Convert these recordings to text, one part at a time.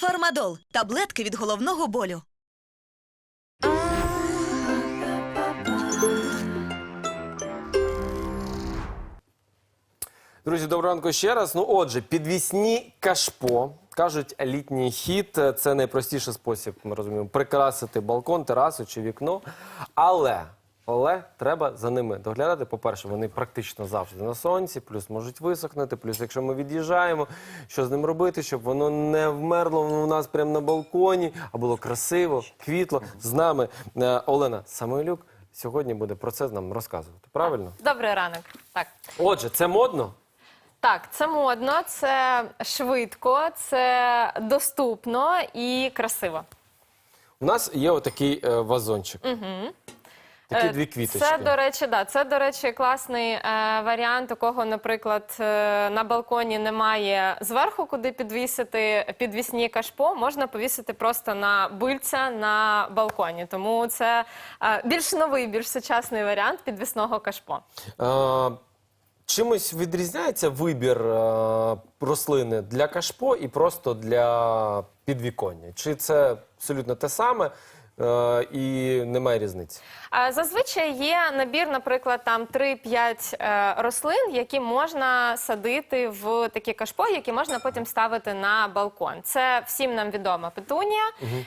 Фармадол таблетки від головного болю. Друзі, доброго ранку ще раз. Ну, отже, підвісні кашпо. Кажуть, літній хід це найпростіший спосіб, ми розуміємо, прикрасити балкон, терасу чи вікно. Але, але треба за ними доглядати. По-перше, вони практично завжди на сонці, плюс можуть висохнути. Плюс, якщо ми від'їжджаємо, що з ним робити, щоб воно не вмерло у нас прямо на балконі, а було красиво, квітло. З нами е, Олена Самойлюк сьогодні буде про це нам розказувати. Правильно? Добрий ранок. Так. Отже, це модно. Так, це модно, це швидко, це доступно і красиво. У нас є отакий е, вазончик. Такі Е, дві квіточки. Це, до речі, да, це, до речі, класний е, варіант, у кого, наприклад, е, на балконі немає зверху, куди підвісити підвісні кашпо, можна повісити просто на бильця на балконі. Тому це е, більш новий, більш сучасний варіант підвісного кашпо. Е, чимось відрізняється вибір е, рослини для кашпо і просто для підвіконня? Чи це абсолютно те саме і немає різниці? Зазвичай є набір, наприклад, там 3-5 е, рослин, які можна садити в такі кашпо, які можна потім ставити на балкон. Це всім нам відома петунія.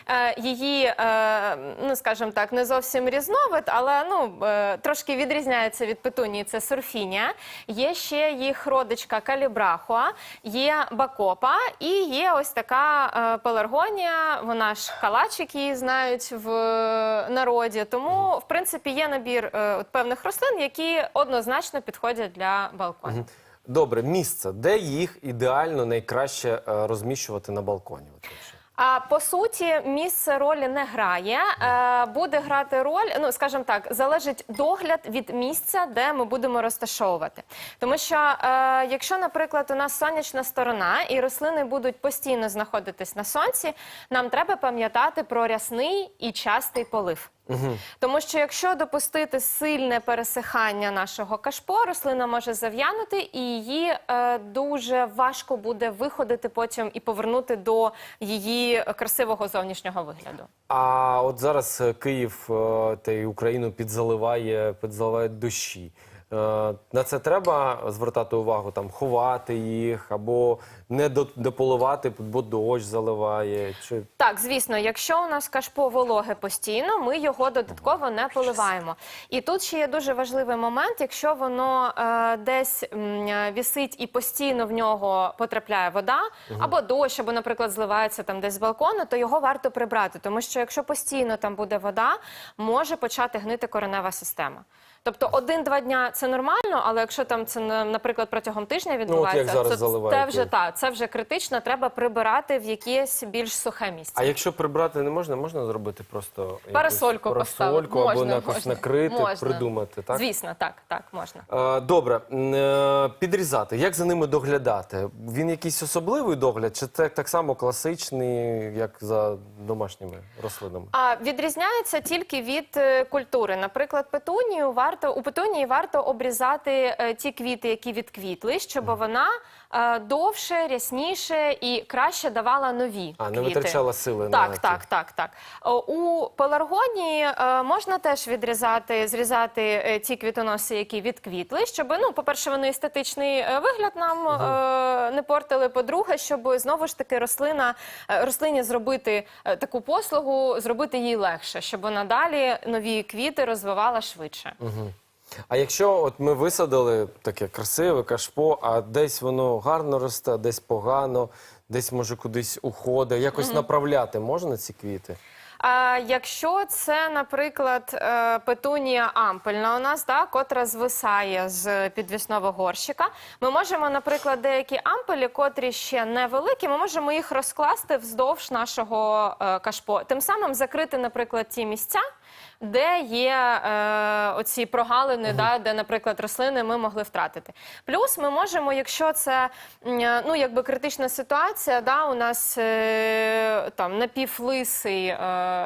Е, її, е, ну скажімо так, не зовсім різновид, але ну е, трошки відрізняється від петунії. Це сурфінія. Є ще їх родичка калібрахуа, є бакопа і є ось така е, пеларгонія. Вона ж калачик її знають в е, народі. Тому, в принципі, є набір е, от певних рослин, які однозначно підходять для балкону. Добре, місце, де їх ідеально найкраще е, розміщувати на балконі? От по суті, місце ролі не грає. Е, буде грати роль, ну скажімо так, залежить догляд від місця, де ми будемо розташовувати. Тому що, е, якщо, наприклад, у нас сонячна сторона і рослини будуть постійно знаходитись на сонці, нам треба пам'ятати про рясний і частий полив. Тому що якщо допустити сильне пересихання нашого кашпо, рослина може зав'янути, і її е, дуже важко буде виходити потім і повернути до її красивого зовнішнього вигляду. А от зараз е, Київ е, та й Україну підзаливає, підзаливає дощі. Е, На це треба звертати увагу, там ховати їх або не до- дополивати, бо дощ заливає. Чи Так, звісно, якщо у нас кашпо вологе постійно, ми його додатково не поливаємо. І тут ще є дуже важливий момент, якщо воно е, десь м, вісить і постійно в нього потрапляє вода, або дощ, або, наприклад, зливається там десь з балкону, то його варто прибрати, тому що якщо постійно там буде вода, може почати гнити коренева система. Тобто один-два дня це нормально, але якщо там це на- наприклад протягом тижня відбувається, як зараз це, це вже так, це вже критично. Треба прибирати в якесь більш сухе місце. а якщо прибрати не можна, можна зробити просто якусь Парасольку поставити. парасольку або Можна, якось можна. накрити, Можна. придумати, так? Звісно, так, так, можна. Е, Добре, е, підрізати. Як за ними доглядати? Він якийсь особливий догляд, чи це так само класичний, як за домашніми рослинами? А відрізняється тільки від е, культури. Наприклад, петунію варто у петунії варто обрізати е, ті квіти, які відквітли, щоб вона е, довше, рясніше і краще давала нові А, не витрачала сили на Так, так, так, так. У пеларгонії е, можна теж відрізати, зрізати е, ті квітоноси, які відквітли, щоб, ну, по-перше, вони естетичний е, вигляд нам е, не портили. По-друге, щоб знову ж таки рослина, е, рослині зробити е, таку послугу, зробити їй легше, щоб вона далі нові квіти розвивала швидше. А якщо от ми висадили таке красиве кашпо, а десь воно гарно росте, десь погано, десь може кудись уходить, якось направляти можна ці квіти? А якщо це, наприклад, е, петунія ампельна у нас, да, котра звисає з підвісного горщика, ми можемо, наприклад, деякі ампелі, котрі ще невеликі, ми можемо їх розкласти вздовж нашого е, кашпо. Тим самим закрити, наприклад, ті місця. Де є е, оці прогалини, да, де, наприклад, рослини ми могли втратити. Плюс ми можемо, якщо це е, ну, якби критична ситуація, да, у нас е, там напівлисий е,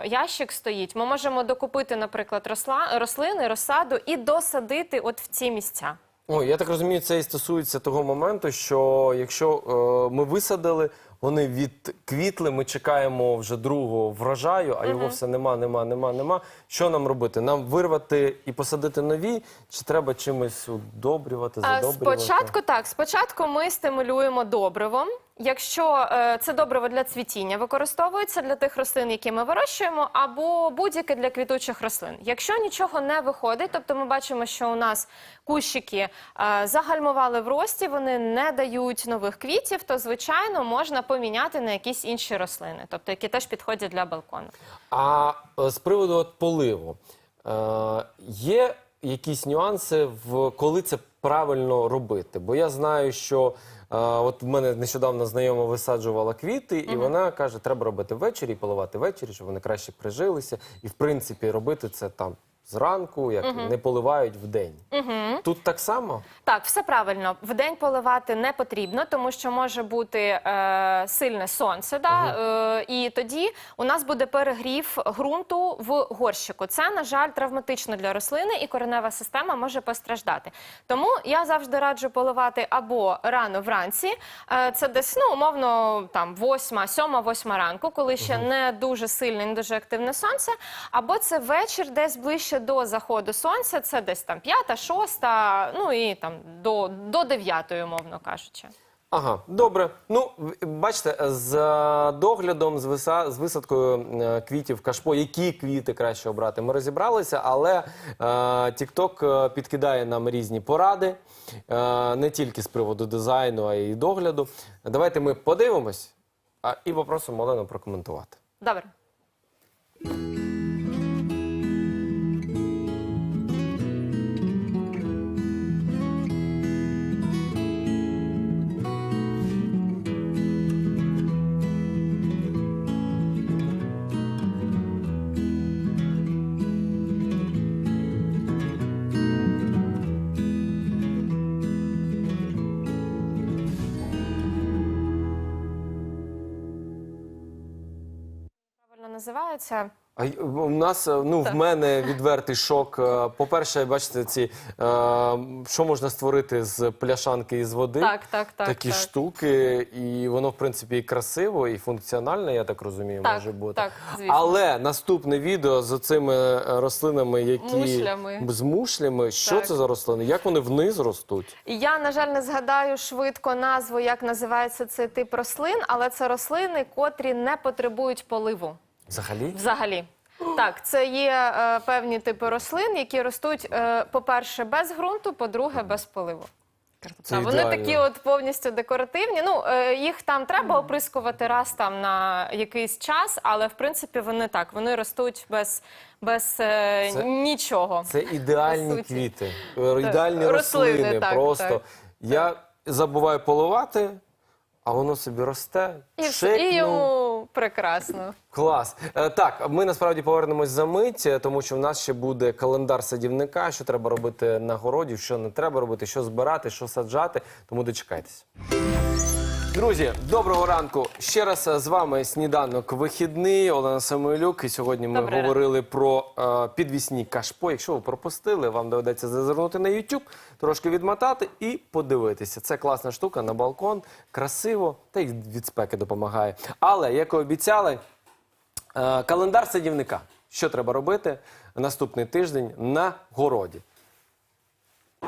ящик стоїть, ми можемо докупити, наприклад, росла, рослини, розсаду і досадити от в ці місця. Ой, я так розумію, це і стосується того моменту, що якщо е, ми висадили, вони відквітли. Ми чекаємо вже другого врожаю, а його все нема, нема, нема, нема. Що нам робити? Нам вирвати і посадити нові, чи треба чимось удобрювати, А, задобрювати? Спочатку так. Спочатку ми стимулюємо добривом. Якщо е, це добриво для цвітіння використовується для тих рослин, які ми вирощуємо, або будь-яке для квітучих рослин. Якщо нічого не виходить, тобто ми бачимо, що у нас кущики е, загальмували в рості, вони не дають нових квітів, то звичайно можна поміняти на якісь інші рослини, тобто які теж підходять для балкону. А е, з приводу от поливу, є якісь нюанси, в коли це правильно робити? Бо я знаю, що е, от в мене нещодавно знайома висаджувала квіти, і вона каже, треба робити ввечері, і поливати ввечері, щоб вони краще прижилися. І в принципі робити це там зранку, як не поливають вдень. Тут так само? Так, все правильно. Вдень поливати не потрібно, тому що може бути е, сильне сонце. Да? Е, і тоді у нас буде перегрів ґрунту в горщику. Це, на жаль, травматично для рослини, і коренева система може постраждати. Тому я завжди раджу поливати або рано вранці, е, це десь ну, умовно там 8, 7, 8 ранку, коли ще не дуже сильне, не дуже активне сонце, або це вечір, десь ближче до заходу сонця, це десь там 5, 6, ну і там до, до 9, умовно кажучи. Ага, добре. Ну, бачите, з е, доглядом, з, виса, з висадкою е, квітів кашпо, які квіти краще обрати, ми розібралися, але е, TikTok е, підкидає нам різні поради, е, не тільки з приводу дизайну, а й догляду. Давайте ми подивимось а, і попросимо Олену прокоментувати. Добре. Називається. А у нас, е, ну, в мене відвертий шок. Е, По-перше, бачите, ці, е, що можна створити з пляшанки із води. Так, так, так, Такі так. штуки, і воно, в принципі, і красиво, і функціональне, я так розумію, Так, може бути. так, звісно. Але наступне відео з цими е, рослинами, які Мушлями. з мушлями, що Так. це за рослини? Як вони вниз ростуть? Я, на жаль, не згадаю швидко назву, як називається цей тип рослин, але це рослини, котрі не потребують поливу. Взагалі? Взагалі. Так, це є е, певні типи рослин, які ростуть, е, по-перше, без ґрунту, по-друге, без поливу. Це вони ідеально. такі от повністю декоративні. Ну, е, їх там треба оприскувати раз там на якийсь час, але в принципі вони так, вони ростуть без, без е, Це- нічого. Це ідеальні По суті. квіти, е, ідеальні рослини, рослини. так, просто так. я забуваю поливати, а воно собі росте. І, все, і йому прекрасно. Клас. Е, Так, ми насправді повернемось за мить, е, тому що в нас ще буде календар садівника, що треба робити на городі, що не треба робити, що збирати, що саджати. Тому дочекайтесь. Друзі, доброго ранку. Ще раз е, з вами сніданок вихідний. Олена Самойлюк. І сьогодні ми Добрий говорили про е, підвісні кашпо. Якщо ви пропустили, вам доведеться зазирнути на YouTube, трошки відмотати і подивитися. Це класна штука на балкон, красиво та й від спеки допомагає. Але як і обіцяли, Е, Календар садівника. Що треба робити наступний тиждень на городі?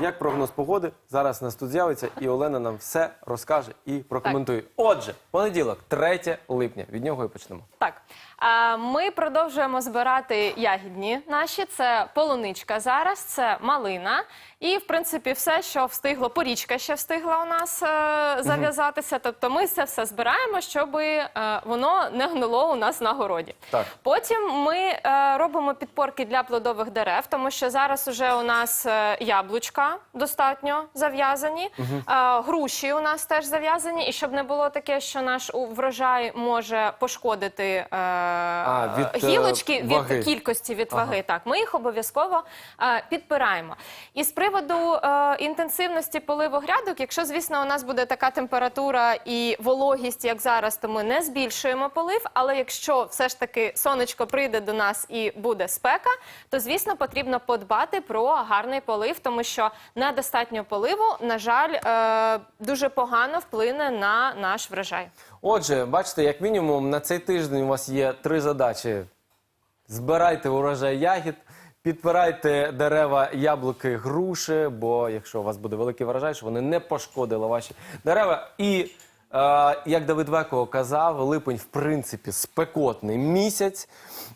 Як прогноз погоди? Зараз нас тут з'явиться, і Олена нам все розкаже і прокоментує. Отже, понеділок, 3 липня. Від нього і почнемо. Так, а, ми продовжуємо збирати ягідні наші. Це полуничка зараз, це малина. І, в принципі, все, що встигло, порічка ще встигла у нас е, зав'язатися. Тобто ми це все збираємо, щоб е, воно не гнило у нас на городі. Так. Потім ми е, робимо підпорки для плодових дерев, тому що зараз уже у нас е, яблучка достатньо зав'язані, е, груші у нас теж зав'язані. І щоб не було таке, що наш у- врожай може пошкодити е, від, е, гілочки ваги. від кількості від ваги. Так, ми їх обов'язково е, підпираємо. І з приводу е, інтенсивності поливу грядок, якщо, звісно, у нас буде така температура і вологість, як зараз, то ми не збільшуємо полив. Але якщо все ж таки сонечко прийде до нас і буде спека, то звісно потрібно подбати про гарний полив, тому що недостатньо поливу, на жаль, е, дуже погано вплине на наш врожай. Отже, бачите, як мінімум на цей тиждень у вас є три задачі: збирайте урожай ягід. Підпирайте дерева, яблуки, груші, бо якщо у вас буде великий врожай, щоб вони не пошкодили ваші дерева. І як Давид Веко казав, липень, в принципі, спекотний місяць.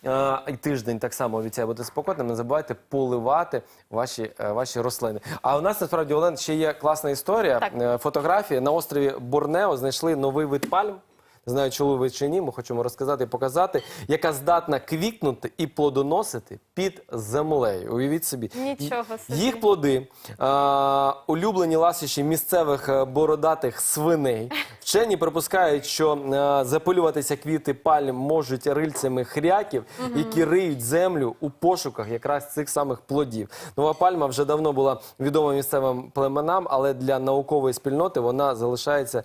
Е, і тиждень так само обіцяє бути спекотним. Не забувайте поливати ваші, е, ваші рослини. А у нас насправді Олен ще є класна історія. Так. Е, Фотографії на острові Борнео знайшли новий вид пальм. Не знаю, чули ви чи ні, ми хочемо розказати і показати, яка здатна квітнути і плодоносити під землею. Уявіть собі. Нічого собі. Їх плоди а, улюблені ласощі місцевих е, бородатих свиней. Вчені припускають, що е, запилюватися квіти пальм можуть рильцями хряків, які риють землю у пошуках якраз цих самих плодів. Нова пальма вже давно була відома місцевим племенам, але для наукової спільноти вона залишається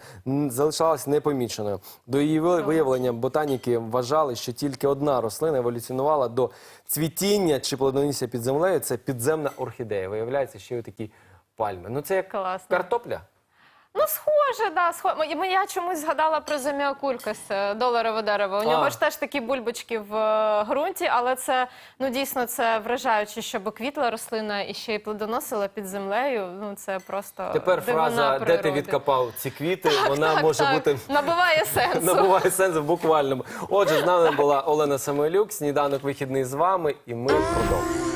залишалась непоміченою. До її виявлення ботаніки вважали, що тільки одна рослина еволюціонувала до цвітіння чи плодоносія під землею. Це підземна орхідея. Виявляється, що є такі пальми. Ну це як Класно. картопля. Ну, схоже, да, схоже. Я чомусь згадала про заміакулькас, е, доларове дерево. У нього ж теж такі бульбочки в е, ґрунті, але це ну дійсно це вражаюче, щоб квітла рослина і ще й плодоносила під землею. Ну це просто Тепер дивина фраза, де ти природи. відкопав ці квіти, вона Так, може так, бути набуває сенсу. набуває сенс в буквальному. Отже, з нами була Олена Самойлюк, сніданок вихідний з вами, і ми продовжуємо.